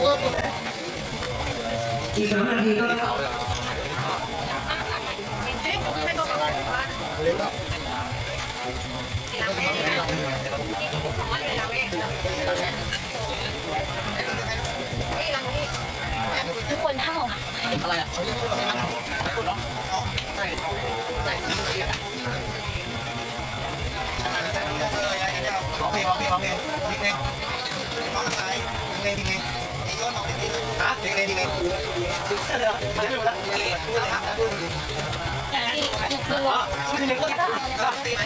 อีกสามนาทีครับทุกคนเท่าร้องเพลงร้องเพลงร้องเพลงเพลงเพลงร้องอะไรเพลงเพลงเพลงไอ้ย้อนออกเพลง ฮะเพลงเพลงเพลงมาไม่หมดแล้วพูดอไรครับพูดคือเพลงก็ได้ตีไหม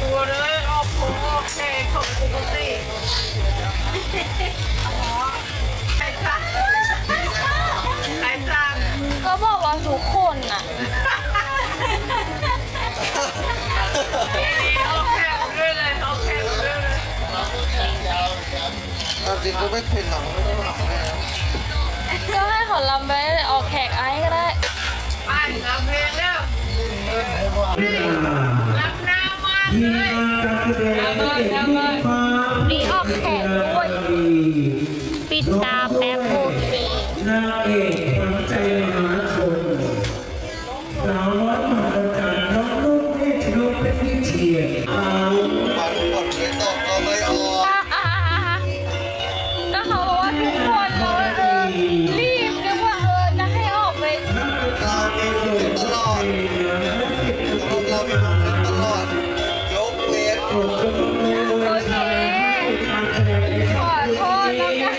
ตัวเลยโอ้โหโอเคขอบคุณสิ จริงก็ไม่เป็นหรอกไม่ต้องหรอกก็ให้ขาลำไปออกแขกไอ้ก็ได้ไปทำเพลงแล้วรับหน้ามากเลยงานการแสดงที่เด็กที่ออกแขกด้วยปิดตาแป๊บโอเคนางเอกขวัญใจมหาชนสาวน้อยมหาจันทร์น้องนุ่นเนตรนุชเป็นที่เชียร์ โอเคขอโทษแล้วกัน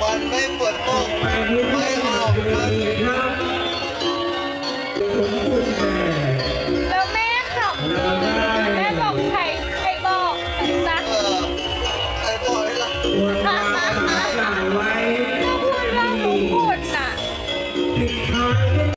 มันไม่ปวดอกไม่ออกครับ